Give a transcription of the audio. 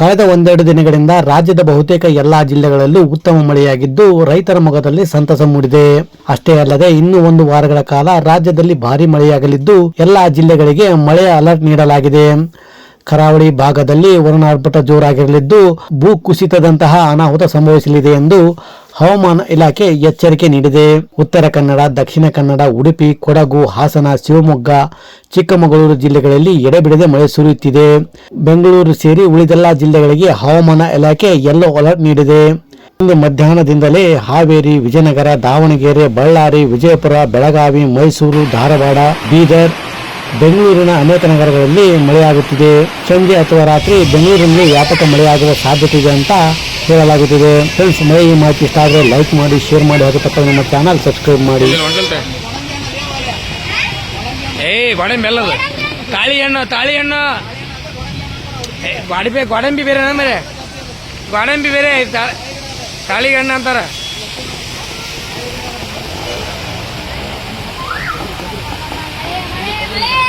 ಕಳೆದ ಒಂದೆರಡು ದಿನಗಳಿಂದ ರಾಜ್ಯದ ಬಹುತೇಕ ಎಲ್ಲಾ ಜಿಲ್ಲೆಗಳಲ್ಲೂ ಉತ್ತಮ ಮಳೆಯಾಗಿದ್ದು, ರೈತರ ಮೊಗದಲ್ಲಿ ಸಂತಸ ಮೂಡಿದೆ. ಅಷ್ಟೇ ಅಲ್ಲದೆ ಇನ್ನು ಒಂದು ವಾರಗಳ ಕಾಲ ರಾಜ್ಯದಲ್ಲಿ ಭಾರಿ ಮಳೆಯಾಗಲಿದ್ದು, ಎಲ್ಲಾ ಜಿಲ್ಲೆಗಳಿಗೆ ಮಳೆಯ ಅಲರ್ಟ್ ನೀಡಲಾಗಿದೆ. ಕರಾವಳಿ ಭಾಗದಲ್ಲಿ ವರುಣಾರ್ಭಟ ಜೋರಾಗಿರಲಿದ್ದು, ಭೂ ಕುಸಿತದಂತಹ ಅನಾಹುತ ಸಂಭವಿಸಲಿದೆ ಎಂದು ಹವಾಮಾನ ಇಲಾಖೆ ಎಚ್ಚರಿಕೆ ನೀಡಿದೆ. ಉತ್ತರ ಕನ್ನಡ, ದಕ್ಷಿಣ ಕನ್ನಡ, ಉಡುಪಿ, ಕೊಡಗು, ಹಾಸನ, ಶಿವಮೊಗ್ಗ, ಚಿಕ್ಕಮಗಳೂರು ಜಿಲ್ಲೆಗಳಲ್ಲಿ ಎಡೆಬಿಡದೆ ಮಳೆ ಸುರಿಯುತ್ತಿದೆ. ಬೆಂಗಳೂರು ಸೇರಿ ಉಳಿದೆಲ್ಲ ಜಿಲ್ಲೆಗಳಿಗೆ ಹವಾಮಾನ ಇಲಾಖೆ ಯೆಲ್ಲೋ ಅಲರ್ಟ್ ನೀಡಿದೆ. ಇಂದು ಮಧ್ಯಾಹ್ನದಿಂದಲೇ ಹಾವೇರಿ, ವಿಜಯನಗರ, ದಾವಣಗೆರೆ, ಬಳ್ಳಾರಿ, ವಿಜಯಪುರ, ಬೆಳಗಾವಿ, ಮೈಸೂರು, ಧಾರವಾಡ, ಬೀದರ್ ಬೆಂಗಳೂರಿನ ಅನೇಕ ನಗರಗಳಲ್ಲಿ ಮಳೆಯಾಗುತ್ತಿದೆ. ಸಂಜೆ ಅಥವಾ ರಾತ್ರಿ ಬೆಂಗಳೂರಿನಲ್ಲಿ ವ್ಯಾಪಕ ಮಳೆಯಾಗುವ ಸಾಧ್ಯತೆ ಇದೆ ಅಂತ ಹೇಳಲಾಗುತ್ತಿದೆ. ಫ್ರೆಂಡ್ಸ್ ಮಳೆ ಈ ಮಾಹಿತಿ ಇಷ್ಟ ಆದರೆ ಲೈಕ್ ಮಾಡಿ ಶೇರ್ ಮಾಡಿ, ಹಾಗೂ ತಪ್ಪದೆ ನಮ್ಮ ಚಾನಲ್ ಸಬ್ಸ್ಕ್ರೈಬ್ ಮಾಡಿ. ಏಯ್ ಗೋಡಂಬಿ ಎಲ್ಲದು ತಾಳಿ ಹಣ್ಣು ತಾಳಿ ಹಣ್ಣು. ಏ ಗೋಡಂಬಿ ಬೇರೆ ಮೇರೆ ಗೋಡಂಬಿ ಬೇರೆ ತಾಳಿ ಅಂತಾರ.